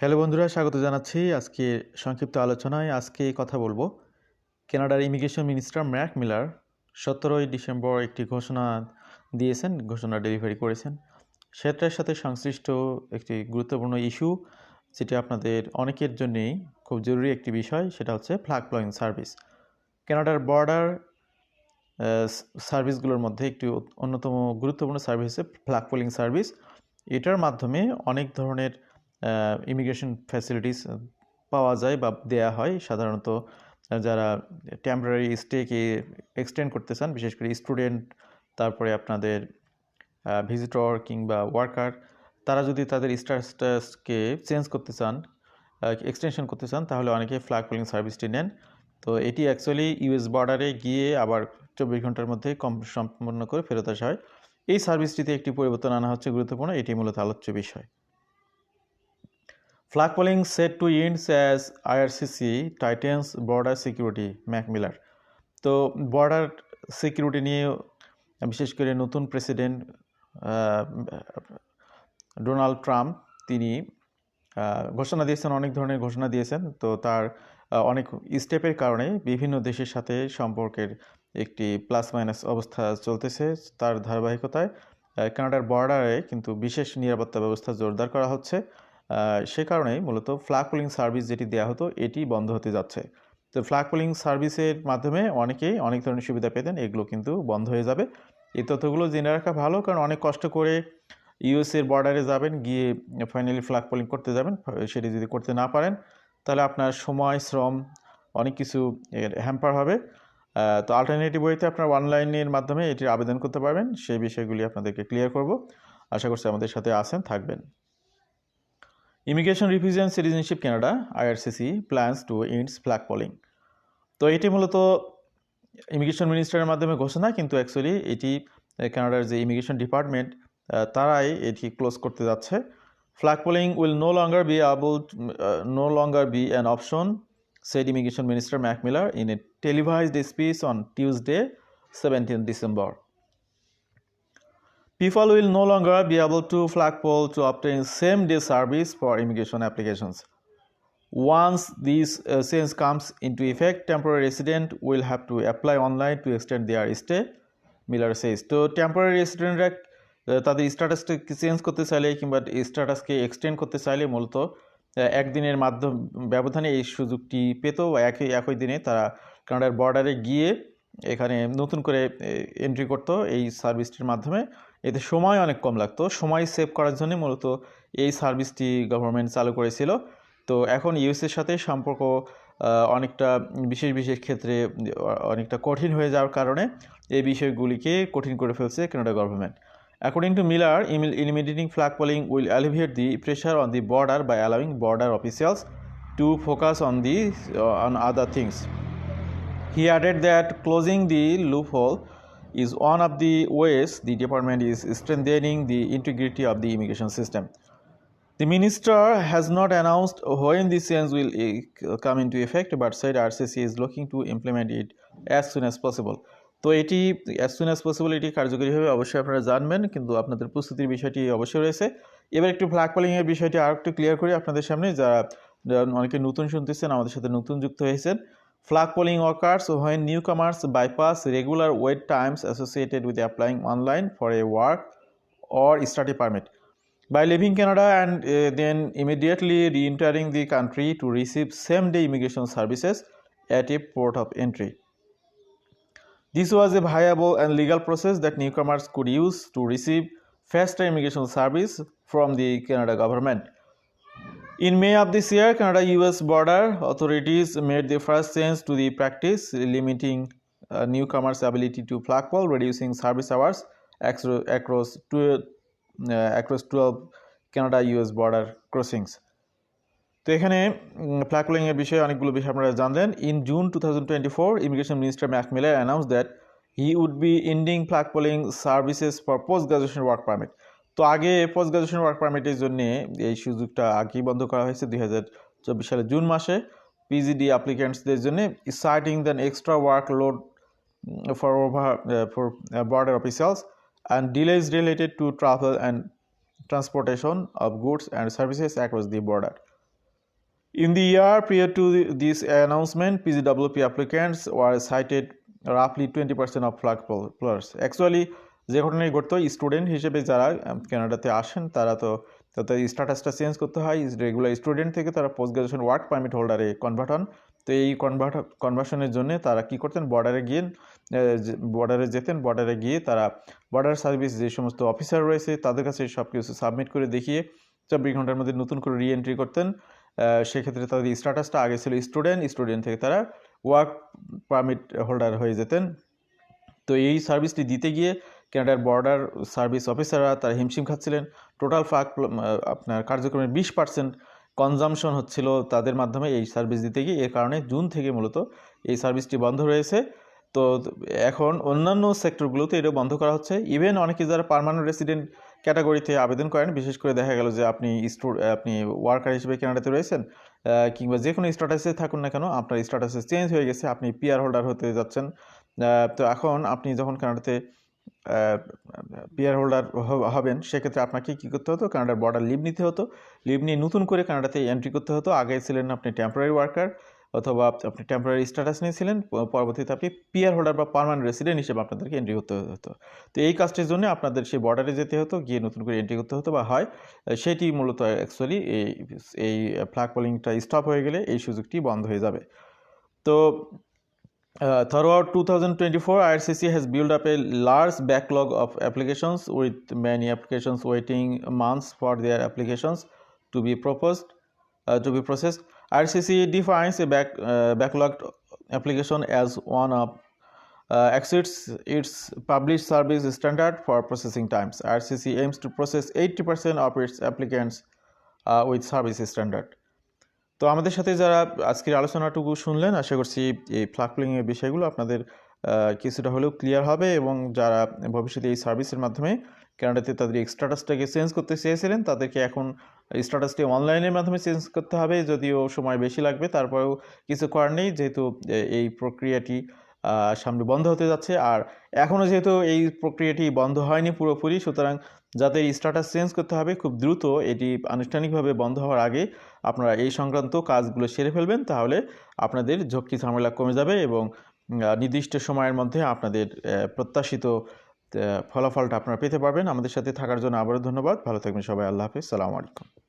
Hello বন্ধুরা, স্বাগত জানাচ্ছি আজকে সংক্ষিপ্ত আলোচনায়। আজকে কথা বলব কানাডার ইমিগ্রেশন মিনিস্টার ম্যাক মিলার। সতেরোই ডিসেম্বর একটি ঘোষণা দিয়েছেন, ঘোষণা ডেলিভারি করেছেন। সেটার সাথে সংশ্লিষ্ট একটি গুরুত্বপূর্ণ ইস্যু, যেটি আপনাদের অনেকের জন্যেই খুব জরুরি একটি বিষয়, সেটা হচ্ছে ফ্ল্যাগ প্লয়িং সার্ভিস। কানাডার বর্ডার সার্ভিসগুলোর মধ্যে একটি অন্যতম গুরুত্বপূর্ণ সার্ভিস হচ্ছে ফ্ল্যাগ পোলিং সার্ভিস। এটার মাধ্যমে অনেক ধরনের ইমিগ্রেশন ফ্যাসিলিটিস পাওয়া যায় বা দেয়া হয়। সাধারণত যারা টেম্পোরারি স্টেকে এক্সটেন্ড করতে চান, বিশেষ করে স্টুডেন্ট তারপরে আপনাদের ভিজিটর কিংবা ওয়ার্কার তারা যদি তাদের স্ট্যাটাসকে চেঞ্জ করতে চান এক্সটেনশন করতে চান, তাহলে অনেকে ফ্ল্যাগ পোলিং সার্ভিসটি নেন। তো এটি অ্যাকচুয়ালি ইউএস বর্ডারে গিয়ে আবার চব্বিশ ঘণ্টার মধ্যে কম সম্পন্ন করে ফেরত আসা হয়। এই সার্ভিসটিতে একটি পরিবর্তন আনা হচ্ছে গুরুত্বপূর্ণ। এটি মূলত আলোচ্য বিষয়। Flag polling set to ends as IRCC tightens border security, Marc Miller তো বর্ডার সিকিউরিটি নিয়ে বিশেষ করে নতুন প্রেসিডেন্ট ডোনাল্ড ট্রাম্প তিনি ঘোষণা দিয়েছেন অনেক ধরনের ঘোষণা দিয়েছেন। তো তার অনেক স্টেপের কারণে বিভিন্ন দেশের সাথে সম্পর্কের একটি প্লাস মাইনাস অবস্থা চলতেছে তার ধারাবাহিকতায়। কানাডার বর্ডারে কিন্তু বিশেষ নিরাপত্তা ব্যবস্থা জোরদার করা হচ্ছে। সে কারণেই মূলত ফ্ল্যাগ পুলিং সার্ভিস যেটি দেওয়া হতো, এটি বন্ধ হতে যাচ্ছে। তো ফ্ল্যাগ পুলিং সার্ভিসের মাধ্যমে অনেকেই অনেক ধরনের সুবিধা পেতেন, এগুলো কিন্তু বন্ধ হয়ে যাবে। এই তথ্যগুলো জেনে রাখা ভালো, কারণ অনেক কষ্ট করে ইউএসের বর্ডারে যাবেন, গিয়ে ফাইনালি ফ্ল্যাগ পোলিং করতে যাবেন, সেটি যদি করতে না পারেন, তাহলে আপনার সময়, শ্রম, অনেক কিছু এর হ্যাম্পার হবে। তো অল্টারনেটিভ ওয়েতে আপনার অনলাইনের মাধ্যমে এটির আবেদন করতে পারবেন, সেই বিষয়গুলি আপনাদেরকে ক্লিয়ার করব। আশা করছি আমাদের সাথে আসেন থাকবেন। Immigration refugee and citizenship Canada IRCC plans to ends flagpoling তো এটি মূলত ইমিগ্রেশন মিনিস্টারের মাধ্যমে ঘোষণা কিন্তু অ্যাকচুয়ালি এটি কানাডার যে ইমিগ্রেশন ডিপার্টমেন্ট তারাই এটি ক্লোজ করতে যাচ্ছে flagpoling will no longer be able no longer be an option said Immigration minister Miller in a televised speech on Tuesday, 17 December. People will no longer be able to flagpole to obtain same-day service for immigration applications. Once this uh, change comes into effect, temporary resident will have to apply online to extend their stay, Miller says. তো temporary রেসিডেন্টরা তাদের স্ট্যাটাসকে change করতে চাইলে কিংবা স্ট্যাটাসকে extend করতে চাইলে মূলত একদিনের মাধ্যম ব্যবধানে এই সুযোগটি পেত একই একই দিনে তারা কানাডার বর্ডারে গিয়ে এখানে নতুন করে এন্ট্রি করতো এই সার্ভিসটির মাধ্যমে। এতে সময় অনেক কম লাগতো। সময় সেভ করার জন্য মূলত এই সার্ভিসটি গভর্নমেন্ট চালু করেছিল। তো এখন ইউএসের সাথে সম্পর্ক অনেকটা বিশেষ বিশেষ ক্ষেত্রে অনেকটা কঠিন হয়ে যাওয়ার কারণে এই বিষয়গুলিকে কঠিন করে ফেলছে Canada government according to Miller flag polling will alleviate the pressure on the border by allowing border officials to focus on the uh, on other things. He added that closing the loophole is one of the ways the department is strengthening the integrity of the immigration system. The minister has not announced when the change will uh, come into effect, but said RCC is looking to implement it as soon as possible. তো এটি as soon as possible এটি কার্যকরী হবে অবশ্যই আপনারা জানবেন কিন্তু আপনাদের প্রস্তুতির বিষয়টি অবশ্যই রয়েছে এবার একটু ফ্ল্যাগ পোলিংয়ের বিষয়টি আর একটু ক্লিয়ার করি আপনাদের সামনে যারা অনেকে নতুন শুনতেছেন আমাদের সাথে নতুন যুক্ত হয়েছেন Flag polling occurs when newcomers bypass regular wait times associated with applying online for a work or study permit. By leaving Canada and uh, then immediately re-entering the country to receive same-day immigration services at a port of entry. This was a viable and legal process that newcomers could use to receive faster immigration service from the Canada government. In May of this year, Canada-US border authorities made the first change to the practice, limiting uh, newcomers' ability to flagpole, reducing service hours across, two, uh, across 12 Canada-US border crossings. তো এখানে ফ্ল্যাগপোলিংয়ের বিষয়ে অনেকগুলো বিষয় আপনারা জানলেন in June two thousand twenty four immigration minister Marc Miller announce that he would be ending flag services for post graduation work permit তো আগে post graduation work পারমিটের জন্য এই সুযোগটা আগেই বন্ধ করা হয়েছে দুই হাজার সালে জুন মাসে। পিজিডি অ্যাপ্লিকেন্টসদের জন্য citing than extra work load for over for border officials and delays related to travel and transportation of goods and services across the border in the year prior to this announcement PGWP applicants were cited রাফলি twenty percent of flagpolers actually যে ঘটনাই ঘটতো student হিসেবে যারা কানাডাতে আসেন, তারা তো তাদের স্ট্যাটাসটা চেঞ্জ করতে হয়। রেগুলার স্টুডেন্ট থেকে তারা পোস্ট গ্রাজুয়েশন ওয়ার্ক পারমিট হোল্ডারে কনভার্ট হন। তো এই কনভার্ট কনভার্সনের জন্য তারা কি করতেন? বর্ডারে গিয়ে বর্ডারে যেতেন। বর্ডারে গিয়ে তারা বর্ডার সার্ভিস যে সমস্ত অফিসার রয়েছে, তাদের কাছে সব কিছু সাবমিট করে দেখিয়ে চব্বিশ ঘণ্টার মধ্যে নতুন করে রি এন্ট্রি করতেন সেক্ষেত্রে তাদের স্ট্যাটাসটা আগে ছিল স্টুডেন্ট স্টুডেন্ট থেকে তারা ওয়ার্ক পারমিট হোল্ডার হয়ে যেতেন। তো এই সার্ভিসটি দিতে গিয়ে ক্যানাডার বর্ডার সার্ভিস অফিসাররা তারা হিমশিম খাচ্ছিলেন। টোটাল ফাঁক আপনার কার্যক্রমের বিশ পার্সেন্ট কনজামশন হচ্ছিল তাদের মাধ্যমে এই সার্ভিস দিতে গিয়ে। এর কারণে জুন থেকে মূলত এই সার্ভিসটি বন্ধ রয়েছে। তো এখন অন্যান্য সেক্টরগুলোতে এটা বন্ধ করা হচ্ছে। ইভেন অনেকে যারা পার্মানেন্ট রেসিডেন্ট ক্যাটাগরিতে আবেদন করেন, বিশেষ করে দেখা গেল যে আপনি স্টু আপনি ওয়ার্কার হিসেবে কানাডাতে রয়েছেন কিংবা যে কোনো স্ট্যাটাসে থাকুন না কেন, আপনার স্ট্যাটাসে চেঞ্জ হয়ে গেছে। আপনি পিআর হোল্ডার হতে যাচ্ছেন। তো এখন আপনি যখন কানাডাতে পিআর হোল্ডার হবেন, সেক্ষেত্রে আপনাকে কী করতে হতো? কানাডার বর্ডার লিভ নিতে হতো। লিভ নিয়ে নতুন করে কানাডাতে এন্ট্রি করতে হতো। আগে ছিলেন আপনি টেম্পোরারি ওয়ার্কার অথবা আপনি টেম্পোরারি স্ট্যাটাস নিয়েছিলেন। পরবর্তীতে আপনি পিয়ার হোল্ডার বা পার্মানেন্ট রেসিডেন্ট হিসেবে আপনাদেরকে এন্ট্রি করতে হতো। তো এই কাজটির জন্য আপনাদের সেই বর্ডারে যেতে হতো, গিয়ে নতুন করে এন্ট্রি করতে হতো বা হয়। সেটি মূলত অ্যাকচুয়ালি এই এই ফ্ল্যাগ পোলিংটা স্টপ হয়ে গেলে এই সুযোগটি বন্ধ হয়ে যাবে। তো Uh, throughout 2024, IRCC has built up a large backlog of applications with many applications waiting months for their applications to be proposed uh, to be processed. IRCC defines a back, uh, backlogged application as one of uh, exceeds its published service standard for processing times. IRCC aims to process 80% of its applicants uh, with service standard. তো আমাদের সাথে যারা আজকের আলোচনাটুকু শুনলেন, আশা করছি এই ফ্লাকলিংয়ের বিষয়গুলো আপনাদের কিছুটা হলেও ক্লিয়ার হবে এবং যারা ভবিষ্যতে এই সার্ভিসের মাধ্যমে কানাডাতে তাদের স্ট্যাটাসটাকে চেঞ্জ করতে চেয়েছিলেন, তাদেরকে এখন স্ট্যাটাসটি অনলাইনের মাধ্যমে চেঞ্জ করতে হবে। যদিও সময় বেশি লাগবে, তারপরেও কিছু করার নেই, যেহেতু এই প্রক্রিয়াটি সামনে বন্ধ হতে যাচ্ছে। আর এখনও যেহেতু এই প্রক্রিয়াটি বন্ধ হয়নি পুরোপুরি, সুতরাং যাদের স্ট্যাটাস চেঞ্জ করতে হবে, খুব দ্রুত এটি আনুষ্ঠানিকভাবে বন্ধ হওয়ার আগে আপনারা এই সংক্রান্ত কাজগুলো সেরে ফেলবেন, তাহলে আপনাদের ঝক্কি ঝামেলা কমে যাবে এবং নির্দিষ্ট সময়ের মধ্যে আপনাদের প্রত্যাশিত ফলাফলটা আপনারা পেতে পারবেন। আমাদের সাথে থাকার জন্য আবারও ধন্যবাদ। ভালো থাকবেন সবাই। আল্লাহ হাফিজ। সালামু আলাইকুম।